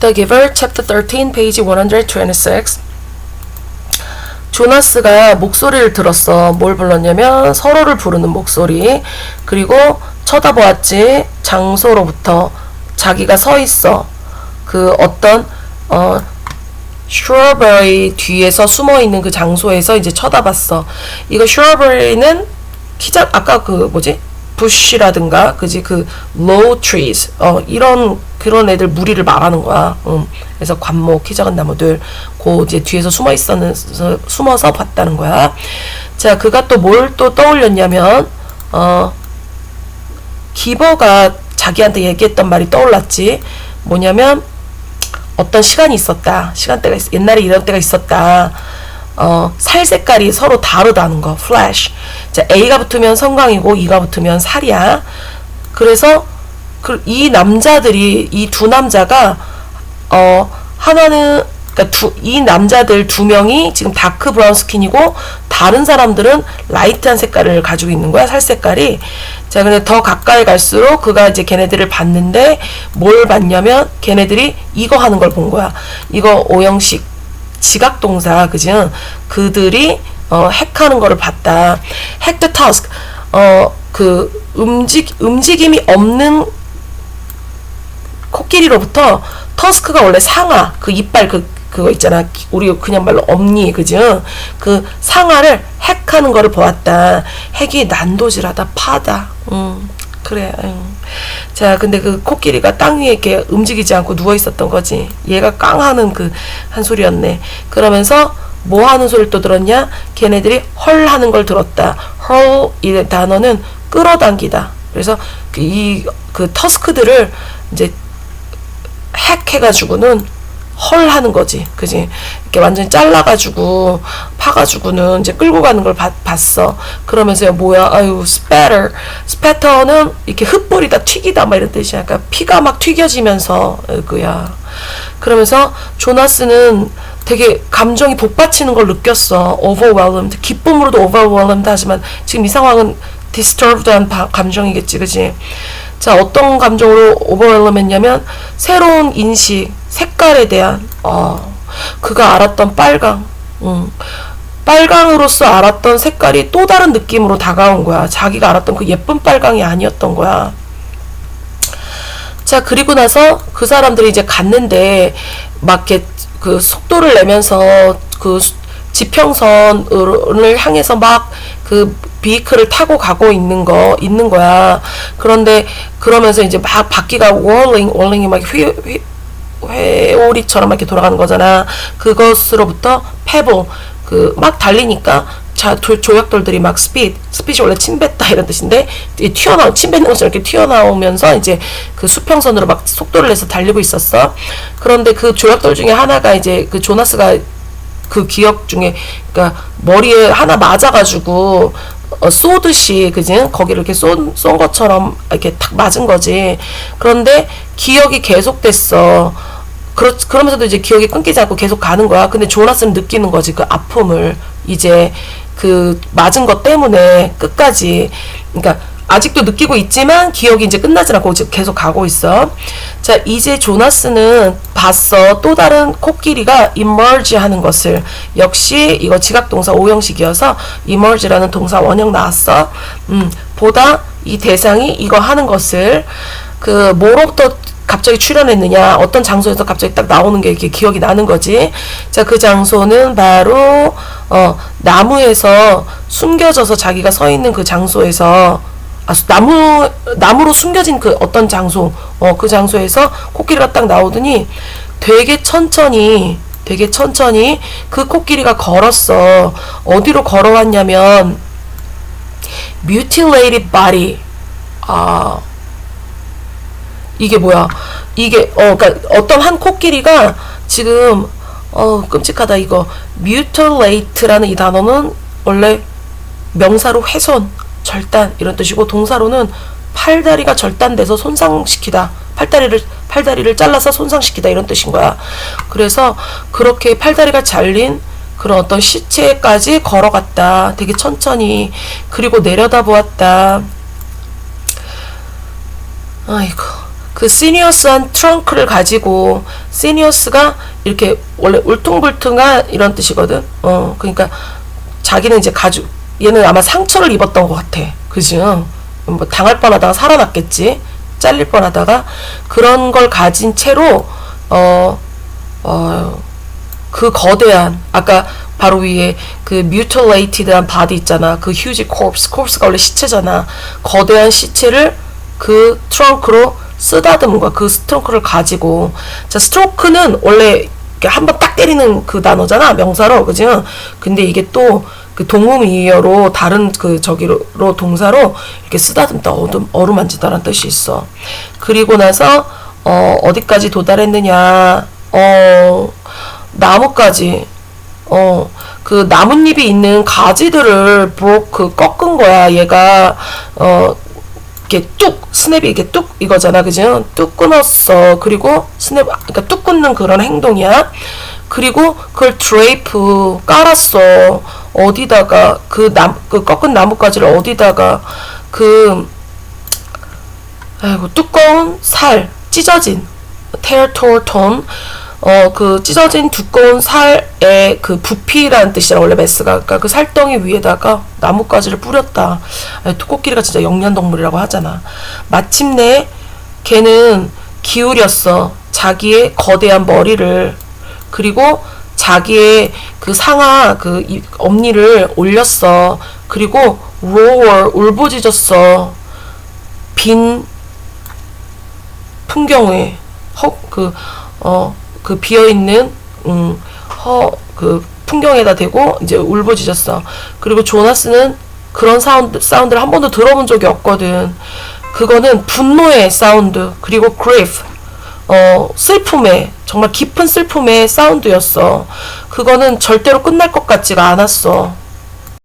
The Giver, chapter 13, page 126. 조나스가 목소리를 들었어. 뭘 불렀냐면 서로를 부르는 목소리. 그리고 쳐다보았지. 장소로부터 자기가 서 있어. 그 어떤 어 shrubbery 뒤에서 숨어 있는 그 장소에서 이제 쳐다봤어. 이거 shrubbery는 키작 아까 그 뭐지? 부시라든가 그지 그 low trees 어 이런 그런 애들 무리를 말하는 거야. 음. 그래서 관목 키 작은 나무들 그 이제 뒤에서 숨어 있었는 숨어서 봤다는 거야. 자, 그가 또 뭘 또 떠올렸냐면 어 기버가 자기한테 얘기했던 말이 떠올랐지. 뭐냐면 어떤 시간이 있었다. 시간대가 있, 옛날에 이런 때가 있었다. 어, 살 색깔이 서로 다르다는 거. 플래시. 자, A가 붙으면 성광이고 E가 붙으면 살이야. 그래서 그, 이 남자들이 이 두 남자가 어, 하나는 그러니까 두, 이 남자들 두 명이 지금 다크 브라운 스킨이고 다른 사람들은 라이트한 색깔을 가지고 있는 거야 살 색깔이 자 근데 더 가까이 갈수록 그가 이제 걔네들을 봤는데 뭘 봤냐면 걔네들이 이거 하는 걸 본 거야 이거 오형식 지각 동사 그지 그들이 어, 핵하는 거를 봤다. 핵 the task 어그 움직 움직임이 없는 코끼리로부터 터스크가 원래 상아 그 이빨 그 그거 있잖아. 우리 그냥 말로 엄니 그죠? 그 상아를 핵하는 거를 보았다. 핵이 난도질하다 파다. 음 그래 음. 자 근데 그 코끼리가 땅 위에 이렇게 움직이지 않고 누워 있었던 거지. 얘가 깡 하는 그 한 소리였네. 그러면서 뭐 하는 소리를 또 들었냐? 걔네들이 헐 하는 걸 들었다. 헐 이 단어는 끌어당기다. 그래서 이 그 터스크들을 이제 핵 해가지고는 헐 하는 거지. 그지? 이렇게 완전히 잘라가지고, 파가지고는 이제 끌고 가는 걸 봤, 봤어. 그러면서, 뭐야, 아유, 스패터. 스패터는 이렇게 흩뿌리다, 튀기다, 막 이런 뜻이야. 그러니까 피가 막 튀겨지면서, 그야. 그러면서, 조나스는 되게 감정이 복받치는 걸 느꼈어. overwhelmed. 기쁨으로도 overwhelmed 하지만, 지금 이 상황은 disturbed한 감정이겠지, 그지? 자, 어떤 감정으로 오버웰럼 했냐면, 새로운 인식, 색깔에 대한, 어, 그가 알았던 빨강, 음, 빨강으로서 알았던 색깔이 또 다른 느낌으로 다가온 거야. 자기가 알았던 그 예쁜 빨강이 아니었던 거야. 자, 그리고 나서 그 사람들이 이제 갔는데, 막 이렇게 그 속도를 내면서 그 지평선을 향해서 막 그 비이크를 타고 가고 있는 거 있는 거야. 그런데 그러면서 이제 막 바퀴가 월링 월링이 막 휘, 휘, 회오리처럼 이렇게 돌아가는 거잖아. 그것으로부터 페블 그 막 달리니까 자 조, 조약돌들이 막 스피드 스피드 원래 침 뱉다 이런 뜻인데 튀어나오 침 뱉는 것처럼 이렇게 튀어나오면서 이제 그 수평선으로 막 속도를 내서 달리고 있었어. 그런데 그 조약돌 중에 하나가 이제 그 조나스가 그 기억 중에 그러니까 머리에 하나 맞아가지고 어, 쏘듯이 그지? 거기를 이렇게 쏜, 쏜 것처럼 이렇게 탁 맞은 거지. 그런데 기억이 계속됐어. 그러, 그러면서도 이제 기억이 끊기지 않고 계속 가는 거야. 근데 조나스는 느끼는 거지 그 아픔을. 이제 그 맞은 것 때문에 끝까지. 그러니까 아직도 느끼고 있지만 기억이 이제 끝나지 않고 계속 가고 있어. 자, 이제 조나스는 봤어. 또 다른 코끼리가 emerge 하는 것을. 역시 이거 지각동사 오형식이어서 emerge라는 동사 원형 나왔어. 음, 보다 이 대상이 이거 하는 것을 그 뭐로부터 갑자기 출연했느냐 어떤 장소에서 갑자기 딱 나오는 게 이렇게 기억이 나는 거지 자 그 장소는 바로 어 나무에서 숨겨져서 자기가 서 있는 그 장소에서 아, 나무 나무로 숨겨진 그 어떤 장소 어 그 장소에서 코끼리가 딱 나오더니 되게 천천히 되게 천천히 그 코끼리가 걸었어. 어디로 걸어왔냐면 mutilated body. 아 이게 뭐야? 이게 어 그러니까 어떤 한 코끼리가 지금 어 끔찍하다 이거. Mutilate라는 이 단어는 원래 명사로 훼손 절단 이런 뜻이고 동사로는 팔다리가 절단돼서 손상시키다. 팔다리를 팔다리를 잘라서 손상시키다 이런 뜻인 거야. 그래서 그렇게 팔다리가 잘린 그런 어떤 시체까지 걸어갔다. 되게 천천히 그리고 내려다 보았다. 아이고 그 시니어스한 트렁크를 가지고 시니어스가 이렇게 원래 울퉁불퉁한 이런 뜻이거든. 어, 그러니까 자기는 이제 가죽 얘는 아마 상처를 입었던 것 같아. 그지? 응. 뭐 당할 뻔하다가 살아났겠지. 잘릴 뻔하다가 그런 걸 가진 채로 어, 어, 그 거대한 아까 바로 위에 그 mutilated한 바디 있잖아. 그 휴지 corpse, corpse가 원래 시체잖아. 거대한 시체를 그 트렁크로 쓰다듬은 거야. 그 트렁크를 가지고. 자, 스트로크는 원래 한번 딱 때리는 그 단어잖아. 명사로. 그지? 근데 이게 또 그 동음이어로 다른 그 저기로 동사로 이렇게 쓰다듬다 어둠 어루만지다라는 뜻이 있어. 그리고 나서 어 어디까지 도달했느냐? 어 나무까지 어, 그 나뭇잎이 있는 가지들을 브로크 꺾은 거야. 얘가, 어, 이렇게 뚝, 스냅이 이렇게 뚝 이거잖아. 그죠? 뚝 끊었어. 그리고 스냅, 그러니까 뚝 끊는 그런 행동이야. 그리고 그걸 드레이프 깔았어. 어디다가, 그 남, 그 꺾은 나뭇가지를 어디다가, 그, 아이고, 두꺼운 살, 찢어진, tear, tore, torn, 어, 그 찢어진 두꺼운 살에 그 부피라는 뜻이라 원래 메스가 그러니까 그 살덩이 위에다가 나뭇가지를 뿌렸다. 아니, 토끼리가 진짜 영양동물이라고 하잖아. 마침내 걔는 기울였어. 자기의 거대한 머리를 그리고 자기의 그 상하 그 이- 엄니를 올렸어. 그리고 roar 울부짖었어. 빈 풍경에 허그어그 비어 있는 음허그 풍경에다 대고 이제 울부짖었어. 그리고 조나스는 그런 사운드 사운드를 한 번도 들어본 적이 없거든. 그거는 분노의 사운드 그리고 grief 어 슬픔의 정말 깊은 슬픔의 사운드였어. 그거는 절대로 끝날 것 같지가 않았어.